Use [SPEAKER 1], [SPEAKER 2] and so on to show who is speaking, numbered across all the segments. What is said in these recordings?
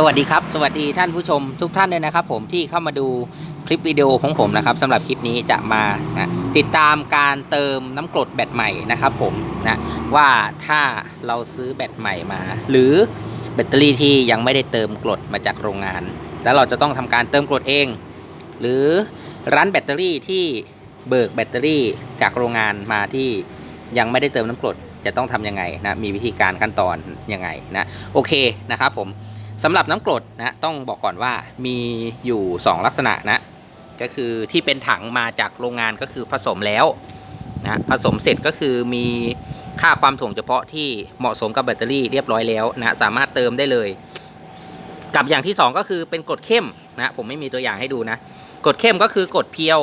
[SPEAKER 1] สวัสดีครับ สวัสดีท่านผู้ชมทุกท่านเลยนะครับ ผมที่เข้ามาดูคลิปวิดีโอของผมนะครับสำหรับคลิปนี้จะมานะติดตามการเติมน้ำกรดแบตใหม่นะครับ ผมนะว่าถ้าเราซื้อแบตใหม่มา หรือแบตเตอรี่ที่ยังไม่ได้เติมกรดมาจากโรงงาน แล้วเราจะต้องทำการเติมกรดเอง หรือร้านแบตเตอรี่ที่เบิกแบตเตอรี่จากโรงงานมาที่ยังไม่ได้เติมน้ำกรดจะต้องทำยังไงนะมีวิธีการขั้นตอนยังไงนะโอเคนะครับผม สำหรับน้ำกรดนะต้องบอกก่อนว่ามีอยู่ 2 ลักษณะนะก็คือที่เป็นถังมาจากโรงงานก็คือผสมแล้วนะผสมเสร็จก็คือมีค่าความถ่วงเฉพาะที่เหมาะสมกับแบตเตอรี่เรียบร้อยแล้วนะสามารถเติมได้เลย กับอย่างที่ 2 ก็คือเป็นกรดเข้มนะผมไม่มีตัวอย่างให้ดูนะกรดเข้มก็คือกรดเพียว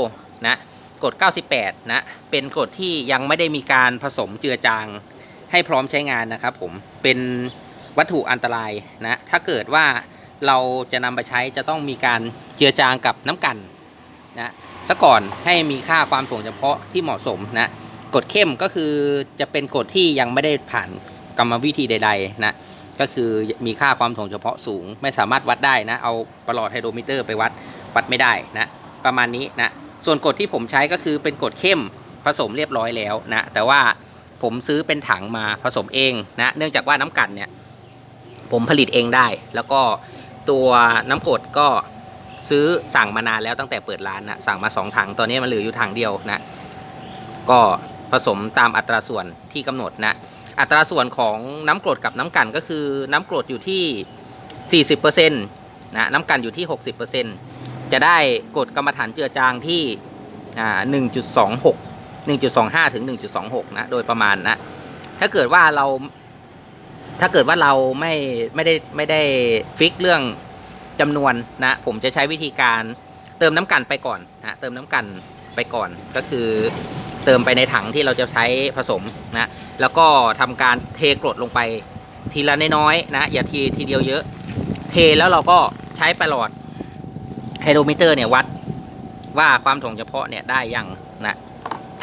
[SPEAKER 1] นะกรด98นะเป็นกรดที่ยังไม่ได้มีการผสมเจือจางให้พร้อมใช้งานนะครับผมเป็น วัตถุอันตรายนะถ้าเกิดว่าเราจะนำไปใช้จะต้องมีการเจือจางกับน้ำกันนะซะก่อนให้มีค่าความถ่วงเฉพาะที่เหมาะสมนะกดเข้มก็คือจะเป็นกดที่ยังไม่ได้ผ่านกรรมวิธีใดๆนะก็คือมีค่าความถ่วงเฉพาะสูง ไม่สามารถวัดได้นะเอาประหลอดไฮโดรมิเตอร์ไปวัดวัดไม่ได้นะประมาณนี้นะส่วนกดที่ผมใช้ก็คือเป็นกดเข้มผสมเรียบร้อยแล้วนะแต่ว่าผมซื้อเป็นถังมาผสมเองนะเนื่องจากว่าน้ำกันเนี่ย ผมผลิตเองได้ แล้วก็ตัวน้ำกรดก็ซื้อสั่งมานานแล้วตั้งแต่เปิดร้านนะสั่งมา2ถังตอนนี้มันเหลืออยู่ถังเดียวนะก็ผสมตามอัตราส่วนที่กำหนดนะอัตราส่วนของน้ำกรดกับน้ำกันก็คือน้ำกรดอยู่ที่ 40%นะน้ำกันอยู่ที่ 60%จะได้กรดกรรมฐานเจือจางที่อ่า1.26 1.25 ถึง 1.26 นะ โดยประมาณนะ ถ้าเกิดว่าเรา ถ้าเกิดว่าเราไม่ไม่ได้ไม่ได้ฟิกเรื่องจำนวนนะผมจะใช้วิธีการเติมน้ำกันไปก่อนนะเติมน้ำกันไปก่อนก็คือเติมไปในถังที่เราจะใช้ผสมนะแล้วก็ทำการเทกรดลงไปทีละน้อยๆนะอย่าทีทีเดียวเยอะ เทแล้วเราก็ใช้ประหลอดไฮโดรมิเตอร์เนี่ยวัดว่าความถ่วงเฉพาะเนี่ยได้ยังนะ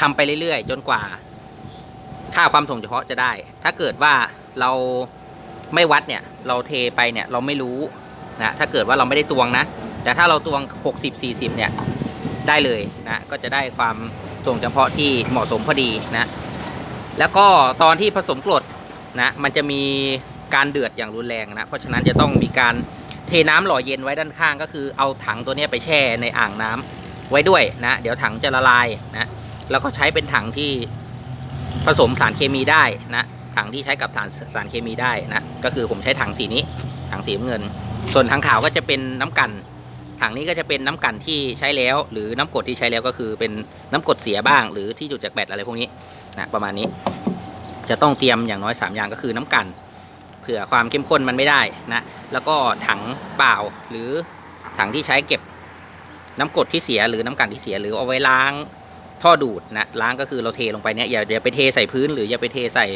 [SPEAKER 1] ทำไปเรื่อยๆ จนกว่า ค่าความถ่วงเฉพาะจะได้ ถ้าเกิดว่า เราไม่วัดเนี่ย เราเทไปเนี่ยเราไม่รู้นะถ้าเกิดว่าเราไม่ได้ตวงนะ แต่ถ้าเราตวง 60 40 เนี่ยได้เลยนะก็จะได้ความถ่วงเฉพาะที่เหมาะสมพอดีนะแล้วก็ตอนที่ผสมกรดนะมันจะมีการเดือดอย่างรุนแรงนะเพราะฉะนั้นจะต้องมีการเทน้ำหล่อเย็นไว้ด้านข้างก็คือเอาถังตัวนี้ไปแช่ในอ่างน้ำไว้ด้วยนะเดี๋ยวถังจะละลายนะแล้วก็ใช้เป็นถังที่ผสมสารเคมีได้นะ ถังที่ใช้กับสารสารเคมีได้นะก็คือผมใช้ถังสีนี้ ถังสีเงิน ส่วนถังขาวก็จะเป็นน้ำกันถังนี้ก็จะเป็นน้ำกันที่ใช้แล้ว หรือน้ำกรดที่ใช้แล้วก็คือเป็นน้ำกรดเสียบ้าง หรือที่จุดจากแบตอะไรพวกนี้นะประมาณนี้ จะต้องเตรียมอย่างน้อย 3 อย่างก็คือน้ำกันเผื่อความเข้มข้นมันไม่ได้นะแล้วก็ถังเปล่าหรือถังที่ใช้เก็บน้ำกรดที่เสียหรือน้ำกันที่เสียหรือเอาไว้ล้างท่อดูดนะล้างก็คือเราเทลงไปเนี่ยอย่าอย่าไปเทใส่พื้น หรืออย่าไปเทใส่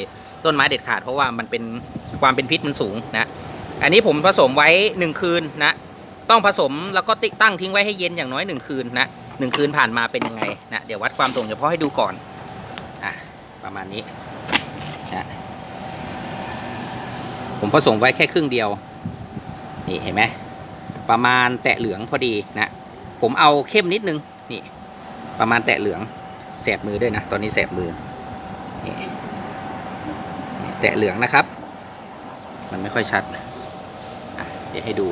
[SPEAKER 1] ต้นไม้เด็ดขาดเพราะว่ามันเป็นความเป็นพิษมันสูงนะ อันนี้ผมผสมไว้ 1 คืนนะ ต้องผสมแล้วก็ติตั้งทิ้งไว้ให้เย็นอย่างน้อย 1 คืนนะหนึ่งคืนผ่านมาเป็นยังไงนะเดี๋ยววัดความตรงเฉพาะให้ดูก่อนอะประมาณนี้นะผมผสมไว้แค่ครึ่งเดียวนี่เห็นไหมประมาณแตะเหลืองพอดีนะผมเอาเข้มนิดนึงนี่ประมาณแตะเหลืองแสบมือด้วยนะ ตอนนี้แสบมือ แตะเหลืองนะครับ มันไม่ค่อยชัดเดี๋ยวให้ดู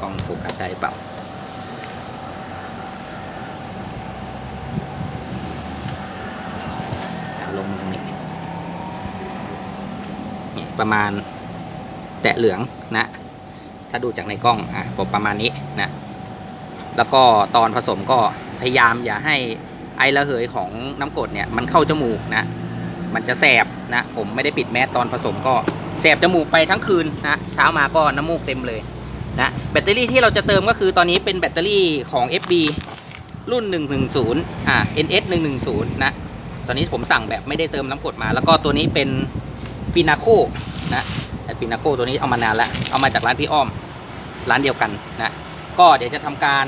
[SPEAKER 1] กล้องโฟกัสได้เปล่าลงตรงนี้นี่ประมาณแตะเหลืองนะ ถ้าดูจากในกล้องอะผมประมาณนี้นะ แล้วก็ตอนผสมก็พยายามอย่าให้ไอระเหยของน้ำกรดเนี่ยมันเข้าจมูกนะ มันจะแสบนะผมไม่ได้ปิดแมสตอนผสมก็แสบจมูกไปทั้งคืนนะเช้ามาก็น้ำมูกเต็มเลยนะแบตเตอรี่ที่เราจะเติมก็คือตอนนี้เป็นแบตเตอรี่ของ FB รุ่น 110อ่า NS 110นะตอนนี้ผมสั่งแบบไม่ได้เติมน้ำกรดมา แล้วก็ตัวนี้เป็นปินาโคนะแต่ปินาโคตัวนี้เอามานานแล้วเอามาจากร้านพี่อ้อมร้านเดียวกันนะก็เดี๋ยวจะทำการ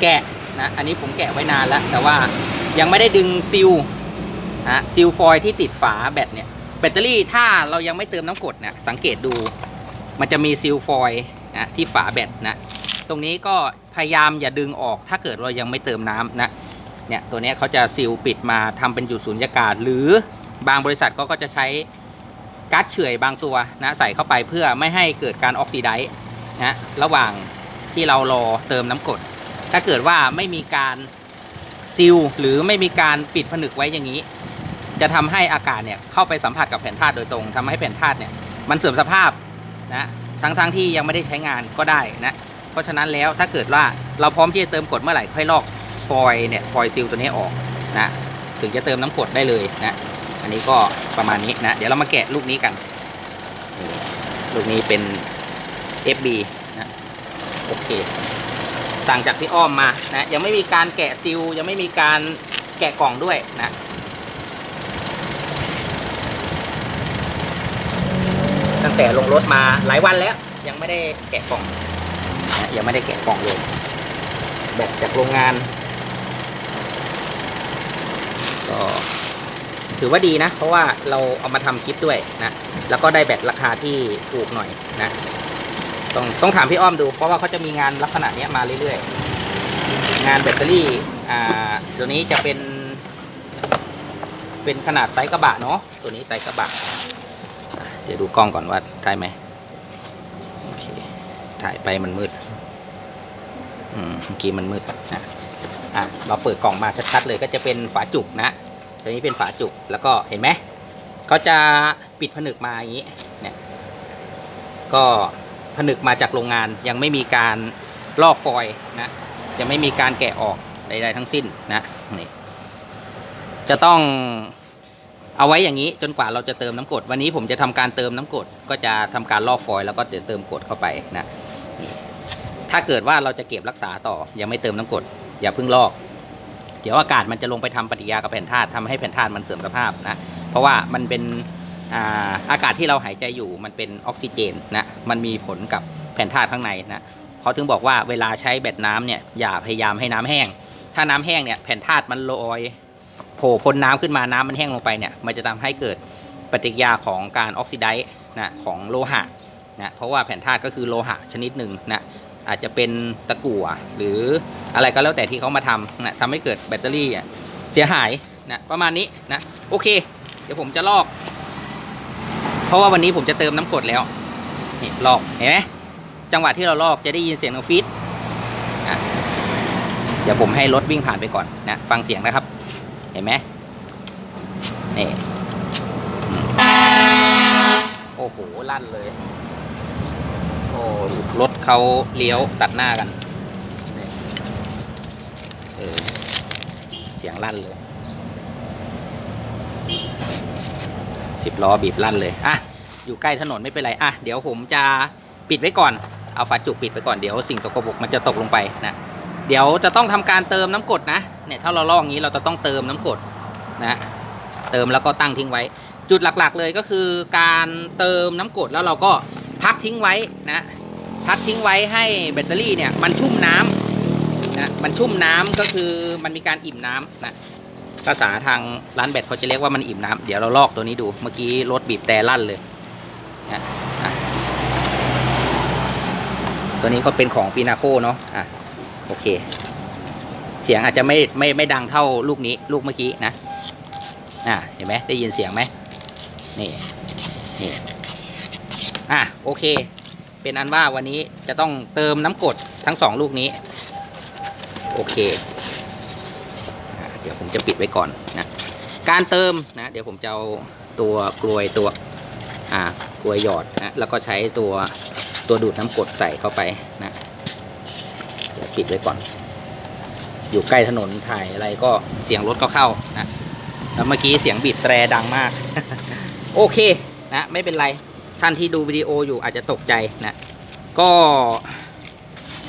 [SPEAKER 1] แกะนะอันนี้ผมแกะไว้นานแล้ว แต่ว่ายังไม่ได้ดึงซิล นะซิลฟอยที่ติดฝาแบตเนี่ยแบตเตอรี่ถ้าเรายังไม่เติมน้ำกรดเนี่ยสังเกตดู มันจะมีซิลฟอยนะที่ฝาแบตนะตรงนี้ก็พยายามอย่าดึงออก ถ้าเกิดเรายังไม่เติมน้ำนะเนี่ยตัวนี้เขาจะซีลปิดมาทำเป็นจุดสูญญากาศ หรือบางบริษัทก็ก็จะใช้ก๊าซเฉื่อยบางตัวนะใส่เข้าไปเพื่อไม่ให้เกิดการออกซิไดซ์นะระหว่างที่เรารอเติมน้ำกรดถ้าเกิดว่าไม่มีการซีลหรือไม่มีการปิดผนึกไว้อย่างนี้ จะทำให้อากาศเนี่ยเข้าไปสัมผัสกับแผ่นธาตุโดยตรงทำให้แผ่นธาตุเนี่ยมันเสื่อมสภาพนะทั้งๆทที่ยังไม่ได้ใช้งานก็ได้นะเพราะฉะนั้นแล้วถ้าเกิดว่าเราพร้อมที่จะเติมกรดเมื่อไหร่ค่อยลอกฟอยเนี่ยฟอยซิลตัวนี้ออกนะถึงจะเติมน้ำกรดได้เลยนะอันนี้ก็ประมาณนี้นะเดี๋ยวเรามาแกะลูกนี้กันลูกนี้เป็น FB นะโอเค สั่งจากพี่อ้อมมานะยังไม่มีการแกะซิลยังไม่มีการแกะกล่องด้วยนะ ตั้งแต่ลงรถมาหลายวันแล้ว ยังไม่ได้แกะกล่องนะยังไม่ได้แกะกล่องเลยแบบจากโรงงาน ก็ถือว่าดีนะ เพราะว่าเราเอามาทำคลิปด้วยนะ แล้วก็ได้แบตราคาที่ถูกหน่อยนะ ต้องต้องถามพี่อ้อมดู เพราะว่าเขาจะมีงานลักษณะนี้มาเรื่อยๆ งานแบตเตอรี่ อ่า ตัวนี้จะเป็น เป็นขนาดไซส์กระบะเนาะ ตัวนี้ไซส์กระบะ ดี๋ยวดูกล้องก่อนว่าถ่ายไหมโอเคถ่ายไปมันมืดอืมเมื่อกี้มันมืดนะอะเราเปิดกล่องมาชัดๆเลยก็จะเป็นฝาจุกนะตัวนี้เป็นฝาจุกแล้วก็เห็นไหมเขาจะปิดผนึกมาอย่างนี้เนี่ยก็ผนึกมาจากโรงงานยังไม่มีการลอกฟอยล์นะยังไม่มีการแกะออกใดๆทั้งสิ้นนะนี่จะต้อง เอาไว้อย่างนี้จนกว่าเราจะเติมน้ำกรดวันนี้ผมจะทำการเติมน้ำกรดก็จะทำการลอกฟอยล์แล้วก็เดี๋ยวเติมกรดเข้าไปนะถ้าเกิดว่าเราจะเก็บรักษาต่อยังไม่เติมน้ำกรดอย่าเพิ่งลอก เดี๋ยวอากาศมันจะลงไปทำปฏิกิริยากับแผ่นธาตุทำให้แผ่นธาตุมันเสื่อมสภาพนะเพราะว่ามันเป็นอาอากาศที่เราหายใจอยู่มันเป็นออกซิเจนนะมันมีผลกับแผ่นธาตุข้างในนะเขาถึงบอกว่าเวลาใช้แบตน้ำเนี่ยอย่าพยายามให้น้ำแห้ง ถ้าน้ำแห้งเนี่ยแผ่นธาตุมันลอย โผล่พ้นน้ำขึ้นมาน้ำมันแห้งลงไปเนี่ยมันจะทำให้เกิดปฏิกิริยาของการออกซิไดซ์นะของโลหะนะเพราะว่าแผ่นธาตุก็คือโลหะชนิดหนึ่งนะอาจจะเป็นตะกั่วหรืออะไรก็แล้วแต่ที่เขามาทำนะทำให้เกิดแบตเตอรี่เสียหายนะประมาณนี้นะโอเค เดี๋ยวผมจะลอก เพราะว่าวันนี้ผมจะเติมน้ำกรดแล้วนี่ลอกเห็นไหมจังหวะที่เราลอกจะได้ยินเสียงของฟีดนะเดี๋ยวผมให้รถวิ่งผ่านไปก่อนนะฟังเสียงนะครับ ห็นไหมนี่โอ้โห ลั่นเลย โอ้รถเขาเลี้ยวตัดหน้ากันนี่เออเสียงลั่นเลยสิบล้อบีบลั่นเลย อะ อยู่ใกล้ถนนไม่เป็นไร อะ เดี๋ยวผมจะปิดไว้ก่อน เอาฝาจุกปิดไว้ก่อน เดี๋ยวสิ่งสกปรกมันจะตกลงไปนะ เดี๋ยวจะต้องทำการเติมน้ำกรดนะ เนี่ยถ้าเราลอกอย่างนี้เราจะต้องเติมน้ำกรดนะ เติมแล้วก็ตั้งทิ้งไว้ จุดหลักๆเลยก็คือการเติมน้ำกรดแล้วเราก็พักทิ้งไว้นะ พักทิ้งไว้ให้แบตเตอรี่เนี่ยมันชุ่มน้ำนะ มันชุ่มน้ำก็คือมันมีการอิ่มน้ำนะภาษาทางร้านแบตเขาจะเรียกว่ามันอิ่มน้ำเดี๋ยวเราลอกตัวนี้ดู เมื่อกี้รถบีบแต่ลั่นเลยนะตัวนี้ก็เป็นของปีนาโคเนาะอะ โอเค เสียงอาจจะไม่ไม่ไม่ดังเท่าลูกนี้ลูกเมื่อกี้นะ อ่าเห็นไหมได้ยินเสียงไหมนี่นี่อะโอเค เป็นอันว่าวันนี้จะต้องเติมน้ำกรดทั้งสองลูกนี้ โอเคอเดี๋ยวผมจะปิดไว้ก่อนนะการเติมนะเดี๋ยวผมจะเอาตัวกลวยตัวอ่ากลวยหยอดนะแล้วก็ใช้ตัวตัวดูดน้ำกรดใส่เข้าไปนะ ปิดไว้ก่อน อยู่ใกล้ถนนถ่ายอะไรก็เสียงรถก็เข้านะแล้วเมื่อกี้เสียงบีบแตรดังมาก โอเคนะไม่เป็นไรท่านที่ดูวิดีโออยู่อาจจะตกใจนะก็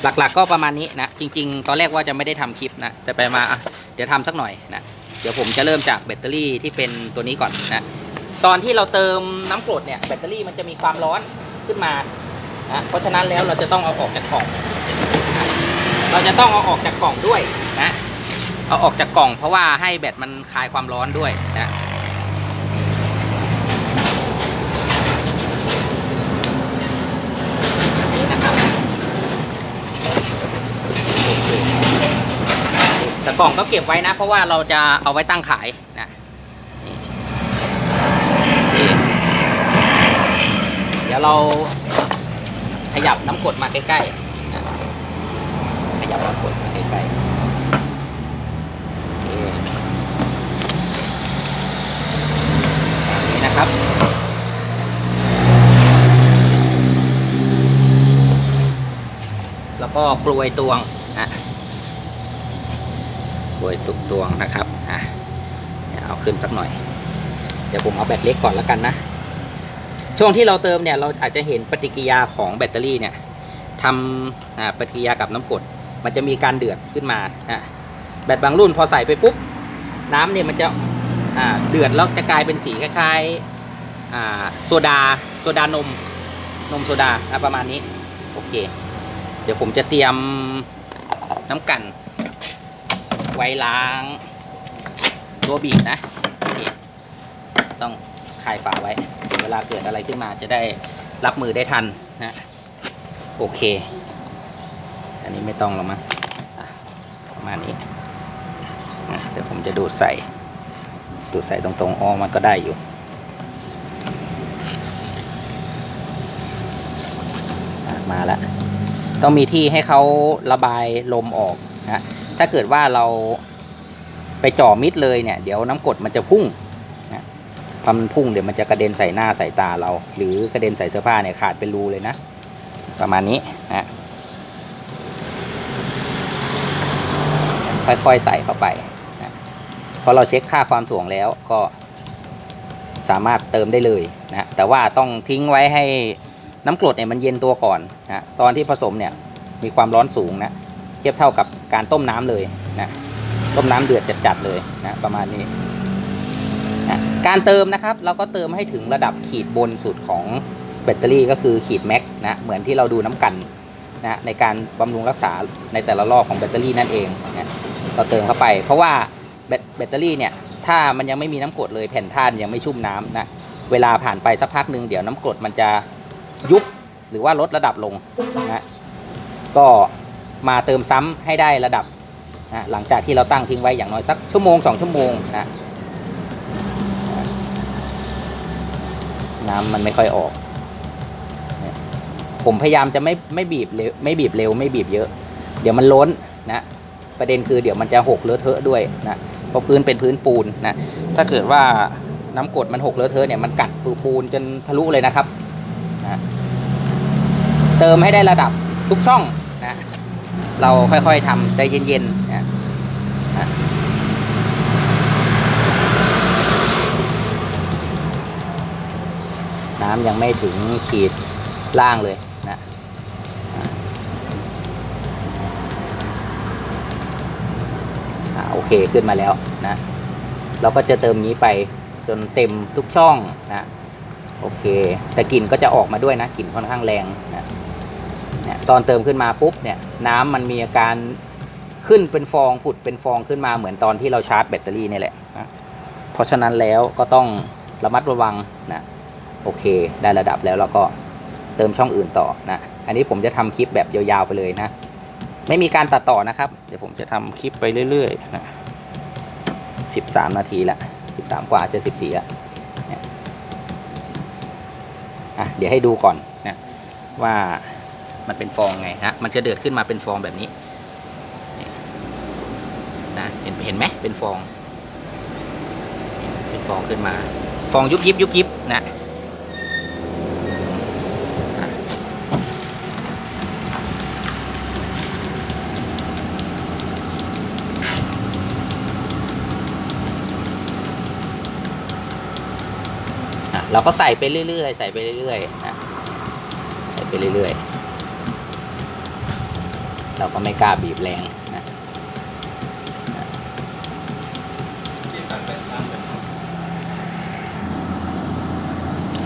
[SPEAKER 1] หลักๆก็ประมาณนี้นะ จริง ๆ ตอนแรกว่าจะไม่ได้ทำคลิปนะแต่ไปมาอะเดี๋ยวทำสักหน่อยนะเดี๋ยวผมจะเริ่มจากแบตเตอรี่ที่เป็นตัวนี้ก่อนนะตอนที่เราเติมน้ำกรดเนี่ยแบตเตอรี่มันจะมีความร้อนขึ้นมานะเพราะฉะนั้นแล้วเราจะต้องเอาออกจากกล่อง เราจะต้องเอาออกจากกล่องด้วยนะ เอาออกจากกล่องเพราะว่าให้แบตมันคลายความร้อนด้วยนะแต่กล่องก็เก็บไว้นะ เพราะว่าเราจะเอาไว้ตั้งขายนะเดี๋ยวเราขยับน้ำกดมาใกล้ๆ ขยับน้ำกดใกล้ๆโอเคแบบนี้นะครับแล้วก็กลวยตวงนะกลวยตุกตวงนะครับอะเดี๋ยวเอาขึ้นสักหน่อย เดี๋ยวผมเอาแบตเล็กก่อนแล้วกันนะ ช่วงที่เราเติมเนี่ยเราอาจจะเห็นปฏิกิริยาของแบตเตอรี่เนี่ยทำปฏิกิริยากับน้ำกรด มันจะมีการเดือดขึ้นมาอะแบตบางรุ่นพอใส่ไปปุ๊บน้ำเนี่ยมันจะอ่าเดือดแล้วจะกลายเป็นสีคล้ายๆอ่าโซดาโซดานมนมโซดาประมาณนี้โอเค เดี๋ยวผมจะเตรียมน้ำกันไว้ล้างตัวบีบนะโอเคต้องคลายฝาไว้ เวลาเกิดอะไรขึ้นมาจะได้รับมือได้ทันนะโอเค นนี้ไม่ต้องหรอกมั้งอะประมาณนี้เดี๋ยวผมจะดูดใส่ ดูดใส่ตรงๆอ๋อมันก็ได้อยู่มาแล้วต้องมีที่ให้เขาระบายลมออกนะถ้าเกิดว่าเราไปจ่อมิดเลยเนี่ย เดี๋ยวน้ำกดมันจะพุ่งนะพอมันพุ่งเดี๋ยวมันจะกระเด็นใส่หน้าใส่ตาเรา หรือกระเด็นใส่เสื้อผ้าเนี่ยขาดเป็นรูเลยนะ ประมาณนี้นะ ค่อยๆใส่เข้าไปนะพอเราเช็คค่าความถ่วงแล้วก็สามารถเติมได้เลยนะแต่ว่าต้องทิ้งไว้ให้น้ำกรดเนี่ยมันเย็นตัวก่อนนะตอนที่ผสมเนี่ยมีความร้อนสูงนะเทียบเท่ากับการต้มน้ำเลยนะต้มน้ำเดือดจัดๆเลยนะประมาณนี้นะการเติมนะครับเราก็เติมให้ถึงระดับขีดบนสุดของแบตเตอรี่ก็คือขีดแม็กนะเหมือนที่เราดูน้ำกันนะในการบำรุงรักษาในแต่ละรอบของแบตเตอรี่นั่นเองนะ เราเติมเข้าไป เพราะว่าแบตเตอรี่เนี่ยถ้ามันยังไม่มีน้ำกรดเลยแผ่นท่านยังไม่ชุ่มน้ำนะเวลาผ่านไปสักพักหนึ่งเดี๋ยวน้ำกรดมันจะยุบหรือว่าลดระดับลงนะก็มาเติมซ้ำให้ได้ระดับนะหลังจากที่เราตั้งทิ้งไว้อย่างน้อยสักชั่วโมงสองชั่วโมงนะน้ำมันไม่ค่อยออก ผมพยายามจะไม่ไม่บีบเร็วไม่บีบเร็วไม่บีบเยอะ เดี๋ยวมันล้นนะ ประเด็นคือเดี๋ยวมันจะหกเลอะเทอะด้วยนะเพราะพื้นเป็นพื้นปูนนะถ้าเกิดว่าน้ำกรดมันหกเลอะเทอะเนี่ยมันกัดปูปูนจนทะลุเลยนะครับนะเติมให้ได้ระดับทุกช่องนะเราค่อยๆทำใจเย็นๆนะนะน้ำยังไม่ถึงขีดล่างเลยนะอะอะ โอเคขึ้นมาแล้วนะเราก็จะเติมนี้ไปจนเต็มทุกช่องนะโอเค แต่กลิ่นก็จะออกมาด้วยนะกลิ่นค่อนข้างแรงนะนี่ยตอนเติมขึ้นมาปุ๊บเนี่ยน้ำมันมีอาการขึ้นเป็นฟองผุดเป็นฟองขึ้นมาเหมือนตอนที่เราชาร์จแบตเตอรี่นี่แหละนะเพราะฉะนั้นแล้วก็ต้องระมัดระวังนะโอเค ได้ระดับแล้วเราก็เติมช่องอื่นต่อนะอันนี้ผมจะทำคลิปแบบยาวๆไปเลยนะ ไม่มีการตัดต่อนะครับ เดี๋ยวผมจะทำคลิปไปเรื่อยๆนะสิบสามนาทีละสิบสามกว่าจะสิบสี่ละอะเดี๋ยวให้ดูก่อนนะว่ามันเป็นฟองไงนะมันจะเดือดขึ้นมาเป็นฟองแบบนี้นะเห็นเห็นไหมเป็นฟอง เป็นฟองขึ้นมา ฟองยุบยิบยุบยิบนะ เราก็ใส่ไปเรื่อยๆ ใส่ไปเรื่อยๆนะใส่ไปเรื่อยๆ เราก็ไม่กล้าบีบแรงนะ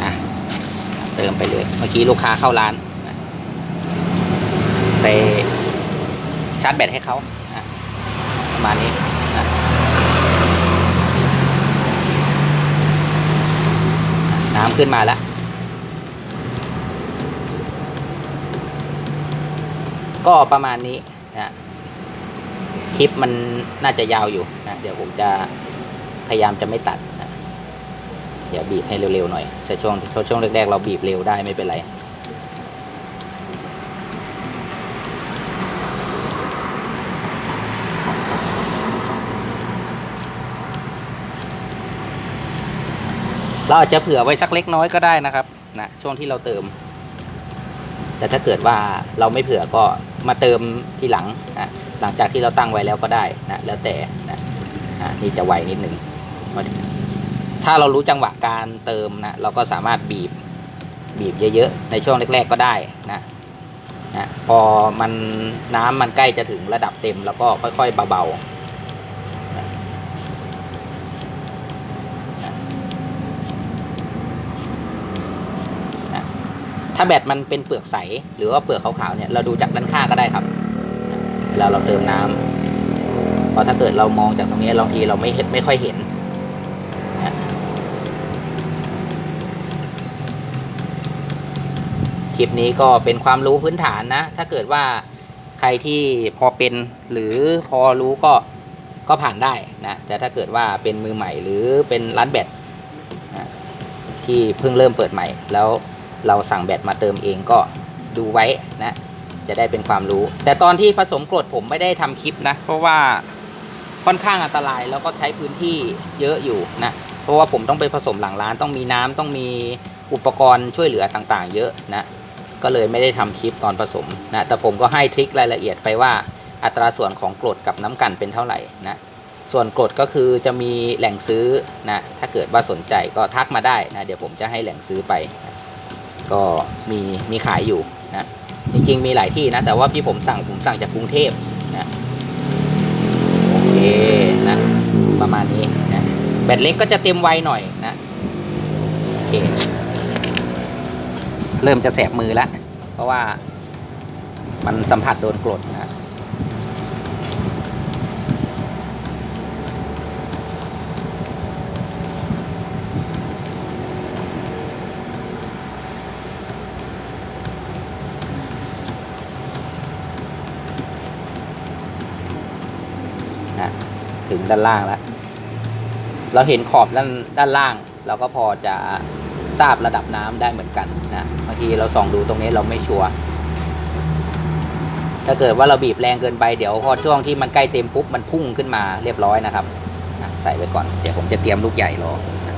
[SPEAKER 1] อะเติมไปเลย เมื่อกี้ลูกค้าเข้าร้านไปชาร์จแบตให้เขาประมาณนี้ น้ำขึ้นมาแล้ว ก็ประมาณนี้นะคลิปมันน่าจะยาวอยู่นะเดี๋ยวผมจะพยายามจะไม่ตัดนะเดี๋ยวบีบให้เร็วๆหน่อยแต่ช่วงช่วงแรกๆเราบีบเร็วได้ไม่เป็นไร อาจจะเผื่อไว้สักเล็กน้อยก็ได้นะครับนะช่วงที่เราเติม แต่ถ้าเกิดว่าเราไม่เผื่อก็มาเติมทีหลังนะหลังจากที่เราตั้งไว้แล้วก็ได้นะแล้วแต่นะอะนี่จะไวนิดหนึ่งถ้าเรารู้จังหวะการเติมนะเราก็สามารถบีบบีบเยอะๆในช่วงแรก ๆก็ได้นะนะพอมันน้ำมันใกล้จะถึงระดับเต็ม แล้วก็ค่อยๆเบาๆ ถ้าแบตมันเป็นเปลือกใส หรือว่าเปลือกขาวๆเนี่ยเราดูจากด้านข้างก็ได้ครับเวลาเราเติมน้ำเพราะถ้าเกิดเรามองจากตรงนี้บางทีเราไม่เห็นไม่ค่อยเห็นคลิปนี้ก็เป็นความรู้พื้นฐานนะ ถ้าเกิดว่าใครที่พอเป็นหรือพอรู้ก็ก็ผ่านได้นะ แต่ถ้าเกิดว่าเป็นมือใหม่หรือเป็นร้านแบตที่เพิ่งเริ่มเปิดใหม่แล้ว เราสั่งแบตมาเติมเองก็ดูไว้นะ จะได้เป็นความรู้ แต่ตอนที่ผสมกรดผมไม่ได้ทำคลิปนะ เพราะว่าค่อนข้างอันตรายแล้วก็ใช้พื้นที่เยอะอยู่นะ เพราะว่าผมต้องไปผสมหลังร้านต้องมีน้ำต้องมีอุปกรณ์ช่วยเหลือต่างๆ เยอะนะ ก็เลยไม่ได้ทำคลิปตอนผสมนะ แต่ผมก็ให้ทริครายละเอียดไปว่าอัตราส่วนของกรดกับน้ำกันเป็นเท่าไหร่นะ ส่วนกรดก็คือจะมีแหล่งซื้อนะ ถ้าเกิดว่าสนใจก็ทักมาได้นะ เดี๋ยวผมจะให้แหล่งซื้อไปนะ ก็มีมีขายอยู่นะจริงๆมีหลายที่นะ แต่ว่าที่ผมสั่งผมสั่งจากกรุงเทพนะโอเคนะประมาณนี้นะแบตเล็กก็จะเต็มไวหน่อยนะโอเคเริ่มจะแสบมือแล้วเพราะว่ามันสัมผัสโดนกรดนะนะ ด้านล่างแล้ว เราเห็นขอบด้านด้านล่าง เราก็พอจะทราบระดับน้ำได้เหมือนกันนะบางทีเราส่องดูตรงนี้เราไม่ชัวร์ถ้าเกิดว่าเราบีบแรงเกินไปเดี๋ยวพอช่วงที่มันใกล้เต็มปุ๊บมันพุ่งขึ้นมาเรียบร้อยนะครับใส่ไว้ก่อน เดี๋ยวผมจะเตรียมลูกใหญ่รอนะ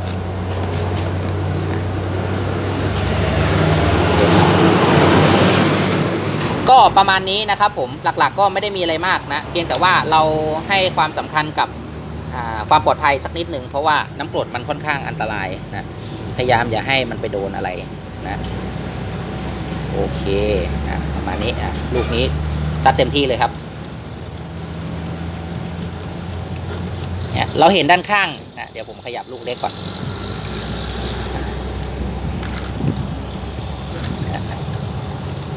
[SPEAKER 1] ก็ ประมาณนี้นะครับผมหลักๆก็ไม่ได้มีอะไรมากนะเพียงแต่ว่าเราให้ความสำคัญกับความปลอดภัยสักนิดหนึ่งเพราะว่าน้ำกรดมันค่อนข้างอันตรายนะพยายามอย่าให้มันไปโดนอะไรนะโอเคอะประมาณนี้อะลูกนี้ซัดเต็มที่เลยครับเนี่ยเราเห็นด้านข้างนะเดี๋ยวผมขยับลูกเล็กก่อน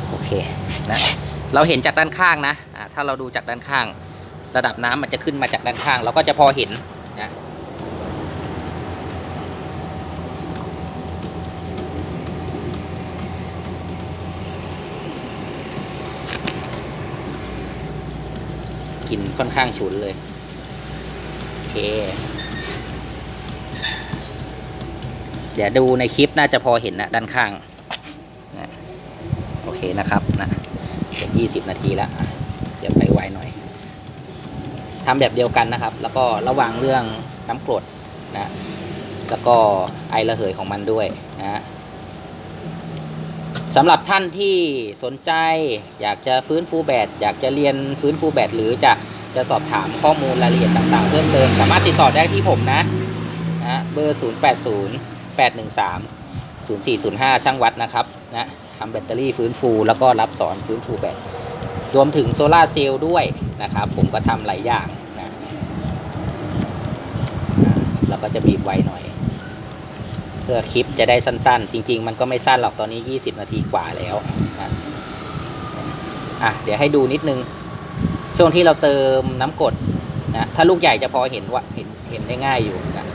[SPEAKER 1] โอเค นะเราเห็นจากด้านข้างนะะถ้าเราดูจากด้านข้าง ระดับน้ำมันจะขึ้นมาจากด้านข้าง เราก็จะพอเห็นนะกลิ่นค่อนข้างฉุนเลย โอเค เดี๋ยวดูในคลิปน่าจะพอเห็นนะด้านข้างนะโอเคนะครับนะ เดี๋ยวยี่สิบนาทีแล้วอะเดี๋ยวไปไวหน่อยทำแบบเดียวกันนะครับ แล้วก็ระวังเรื่องน้ำกรดนะแล้วก็ไอระเหยของมันด้วยนะสำหรับท่านที่สนใจอยากจะฟื้นฟูแบตอยากจะเรียนฟื้นฟูแบตหรือจะจะสอบถามข้อมูลรายละเอียดต่างๆเพิ่มเติมสามารถติดต่อได้ที่ผมนะนะเบอร์ 0 8 0 8 1 3 0 4 0 5 ช่างวัดนะครับ นะทำแบตเตอรี่ฟื้นฟู แล้วก็รับสอนฟื้นฟูแบตรวมถึงโซลาเซลล์ด้วยนะครับ ผมก็ทำหลายอย่างนะแล้วก็จะบีบไวหน่อย เพื่อคลิปจะได้สั้นๆ จริง ๆ มันก็ไม่สั้นหรอกตอนนี้ 20 นาทีกว่าแล้วนะอะเดี๋ยวให้ดูนิดนึง ช่วงที่เราเติมน้ำกรดนะถ้าลูกใหญ่จะพอเห็นว่าเห็นเห็นได้ง่ายอยู่นะ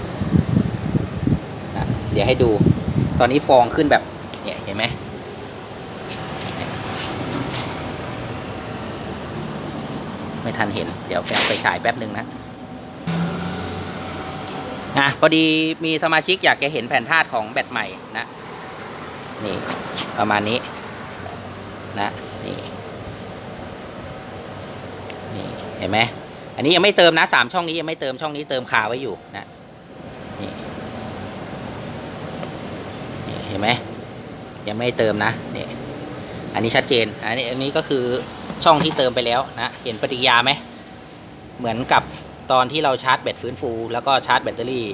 [SPEAKER 1] นะเดี๋ยวให้ดูตอนนี้ฟองขึ้นแบบเนี่ยเห็นไหม น ไม่ ทันเห็น เดี๋ยวแปลไปฉายแป๊บหนึ่งนะอะพอดีมีสมาชิกอยากจะเห็นแผ่นธาตุของแบตใหม่นะ นี่ประมาณนี้นะนี่นี่เห็นไหมอันนี้ยังไม่เติมนะสามช่องนี้ยังไม่เติมช่องนี้เติมคาไว้อยู่นะนี่เห็นไหมยังไม่เติมนะนี่อันนี้ชัดเจนอันนี้อันนี้ก็คือ ช่องที่เติมไปแล้วนะ เห็นปฏิกิริยาไหม เหมือนกับตอนที่เราชาร์จแบตฟื้นฟู แล้วก็ชาร์จแบตเตอรี่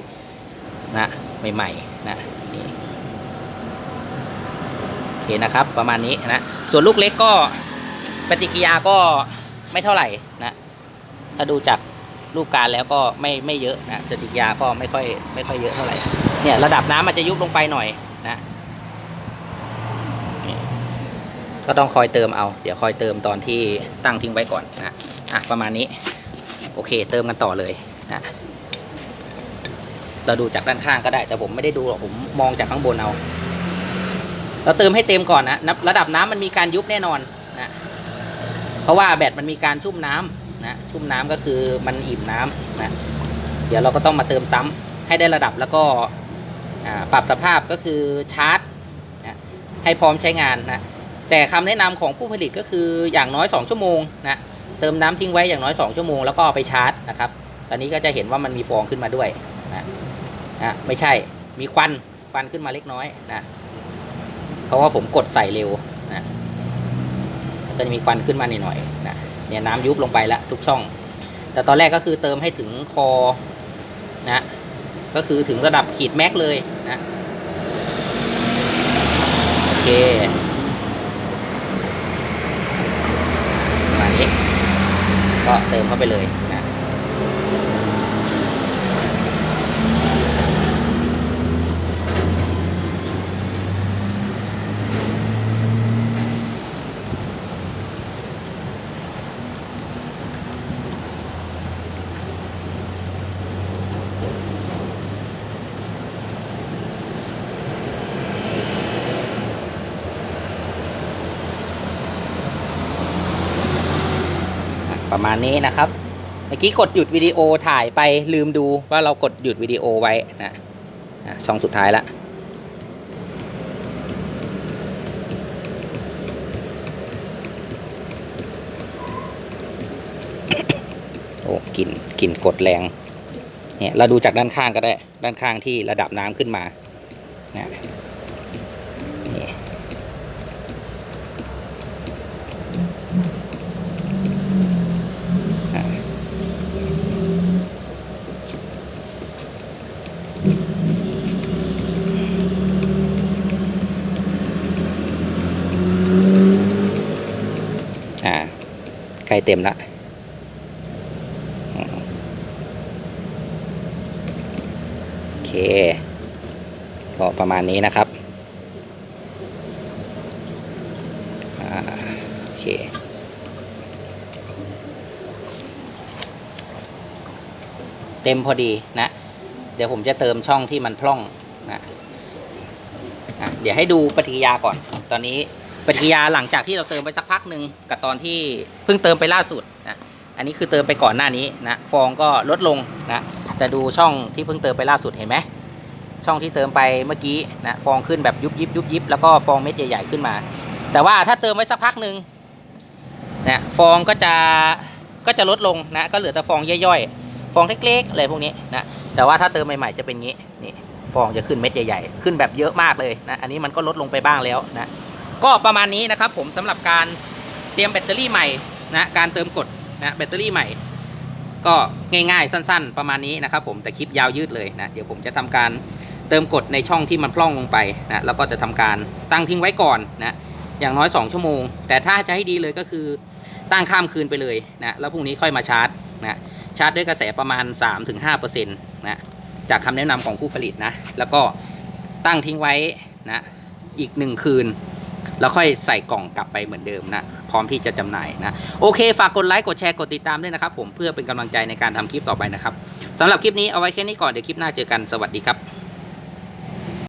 [SPEAKER 1] นะใหม่ๆนะนี่โอเคนะครับประมาณนี้นะ ส่วนลูกเล็กก็ปฏิกิริยาก็ไม่เท่าไหร่นะ ถ้าดูจากรูปการแล้วก็ไม่ไม่เยอะนะปฏิกิริยาก็ไม่ค่อยไม่ค่อยเยอะเท่าไหร่เนี่ยระดับน้ำมันจะยุบลงไปหน่อยนะนี่ ก็ต้องคอยเติมเอา เดี๋ยวคอยเติมตอนที่ตั้งทิ้งไว้ก่อนนะอะประมาณนี้ โอเค เติมกันต่อเลยนะเราดูจากด้านข้างก็ได้ แต่ผมไม่ได้ดูหรอกผมมองจากข้างบนเอา เราเติมให้เต็มก่อนนะระดับน้ำมันมีการยุบแน่นอนนะเพราะว่าแบตมันมีการชุ่มน้ำนะชุ่มน้ำก็คือมันอิ่มน้ำนะเดี๋ยวเราก็ต้องมาเติมซ้ำให้ได้ระดับแล้วก็ปรับสภาพก็คือชาร์จนะให้พร้อมใช้งานนะ แต่คำแนะนำของผู้ผลิตก็คืออย่างน้อย 2 ชั่วโมงนะเติมน้ำทิ้งไว้อย่างน้อย 2 ชั่วโมงแล้วก็เอาไปชาร์จนะครับ ตอนนี้ก็จะเห็นว่ามันมีฟองขึ้นมาด้วยนะนะไม่ใช่มีควันควันขึ้นมาเล็กน้อยนะเพราะว่าผมกดใส่เร็วนะก็จะมีควันขึ้นมาหน่อยๆนะเนี่ยน้ำยุบลงไปแล้วทุกช่อง แต่ตอนแรกก็คือเติมให้ถึงคอนะก็คือถึงระดับขีดแม็กเลยนะโอเคประมาณนี้ ก็เติมเข้าไปเลยนะ ประมาณนี้นะครับ เมื่อกี้กดหยุดวิดีโอถ่ายไปลืมดูว่าเรากดหยุดวิดีโอไว้นะช่องสุดท้ายละโอ้กลิ่นกลิ่นกดแรงเนี่ยเราดูจากด้านข้างก็ได้ด้านข้างที่ระดับน้ำขึ้นมานะ ล้เต็มละโอเค ก็ประมาณนี้นะครับโอเคเต็มพอดีนะ เดี๋ยวผมจะเติมช่องที่มันพร่องนะะเดี๋ยวให้ดูปฏิกิริยาก่อน ตอนนี้ ปฏิกิริยาหลังจากที่เราเติมไปสักพักหนึ่งกับตอนที่เพิ่งเติมไปล่าสุดนะอันนี้คือเติมไปก่อนหน้านี้นะฟองก็ลดลงนะแต่ดูช่องที่เพิ่งเติมไปล่าสุดเห็นไหมช่องที่เติมไปเมื่อกี้นะฟองขึ้นแบบยุบยิบยุบยิบแล้วก็ฟองเม็ดใหญ่ๆขึ้นมา แต่ว่าถ้าเติมไว้สักพักหนึ่งนะฟองก็จะก็จะลดลงนะก็เหลือแต่ฟองย่อยๆ ฟองเล็กๆอะไรพวกนี้นะแต่ว่าถ้าเติมใหม่ๆจะเป็นงี้นี่ฟองจะขึ้นเม็ดใหญ่ๆ ขึ้นแบบเยอะมากเลยนะอันนี้มันก็ลดลงไปบ้างแล้วนะ ก็ประมาณนี้นะครับผมสำหรับการเตรียมแบตเตอรี่ใหม่นะการเติมกดนะแบตเตอรี่ใหม่ ก็ง่ายๆสั้น ๆ ประมาณนี้นะครับผมแต่คลิปยาวยืดเลยนะเดี๋ยวผมจะทำการเติมกดในช่องที่มันพร่องลงไปนะแล้วก็จะทำการตั้งทิ้งไว้ก่อนนะอย่างน้อย 2 ชั่วโมง แต่ถ้าจะให้ดีเลยก็คือตั้งข้ามคืนไปเลยนะแล้วพรุ่งนี้ค่อยมาชาร์จนะชาร์จด้วยกระแสประมาณ 3-5%นะจากคำแนะนำของผู้ผลิตนะแล้วก็ตั้งทิ้งไว้นะอีกหนึ่งคืน แล้วค่อยใส่กล่องกลับไปเหมือนเดิมนะ พร้อมที่จะจำหน่ายนะ โอเค ฝากกดไลค์ กดแชร์ กดติดตามด้วยนะครับ ผมเพื่อเป็นกำลังใจในการทำคลิปต่อไปนะครับสำหรับคลิปนี้เอาไว้แค่นี้ก่อน เดี๋ยวคลิปหน้าเจอกัน สวัสดีครับ